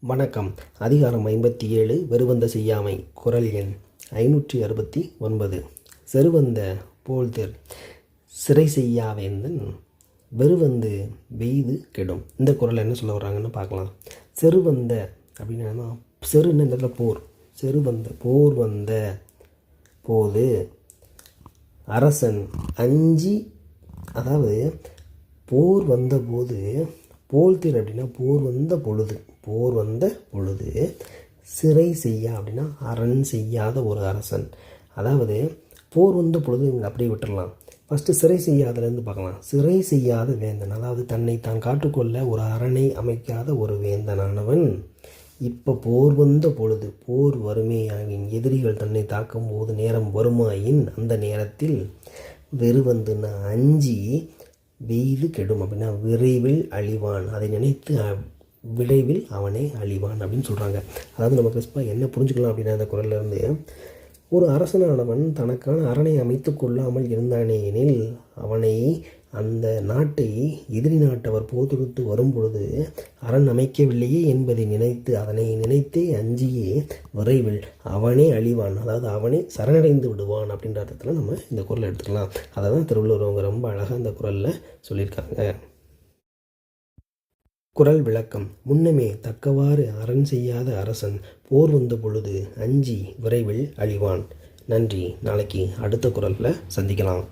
வணக்கம். அதிகாரம் ஐம்பத்தி ஏழு வெறுவந்த செய்யாமை குரல் எண் ஐநூற்றி அறுபத்தி ஒன்பது. செருவந்த போல்தெர் சிறை செய்யாவேந்தன் வெறுவந்து வெய்து கெடும். இந்த குரல் என்ன சொல்ல வர்றாங்கன்னு பார்க்கலாம். செருவந்த அப்படின்னா செருன்னு இந்த இடத்துல? போர். செருவந்த போர் வந்த போது அரசன் அஞ்சி அதாவது போர் வந்தபோது போல்தீன் அப்படின்னா போர் வந்த பொழுது போர் வந்த பொழுது சிறை செய்யா அப்படின்னா அரண் செய்யாத ஒரு அரசன். அதாவது போர் வந்த பொழுது இவங்க அப்படியே விட்டுடலாம் ஃபஸ்ட்டு சிறை செய்யாதலேருந்து பார்க்கலாம். சிறை செய்யாத வேந்தன் அதாவது தன்னை தான் காட்டுக்கொள்ள ஒரு அரணை அமைக்காத ஒரு வேந்தனானவன். இப்போ போர் வந்த பொழுது போர் வறுமையாகின் எதிரிகள் தன்னை தாக்கும் போது நேரம் வருமாயின் அந்த நேரத்தில் வெறுவந்துன்னு அஞ்சி வெய்து கெடும். அப்படின்னா விரைவில் அழிவான். அதை நினைத்து அ- விரைவில் அவனை அழிவான் அப்படின்னு சொல்கிறாங்க அதாவது நம்ம கிறிஸ்பா என்ன புரிஞ்சுக்கலாம் அப்படின்னா அந்த குரல்ல ஒரு அரசனானவன் தனக்கான அரணை அமைத்து கொள்ளாமல் இருந்தானே எனில் அவனை அந்த நாட்டை எதிரி நாட்டவர் போதொடுத்து வரும்பொழுது அரண் அமைக்கவில்லையே என்பதை நினைத்து அதனை நினைத்தே அஞ்சியே விரைவில் அவனே அழிவான். அதாவது அவனே சரணடைந்து விடுவான் அப்படின்ற அர்த்தத்தில் நம்ம இந்த குரலை எடுத்துக்கலாம். அதை தான் திருவள்ளுவர் அவங்க ரொம்ப அழகாக அந்த குரலில் சொல்லியிருக்காங்க. குரல் விளக்கம். முன்னமே தக்கவாறு அரண் செய்யாத அரசன் போர் வந்த பொழுது அஞ்சி விரைவில் அழிவான். நன்றி. நாளைக்கு அடுத்த குரலில் சந்திக்கலாம்.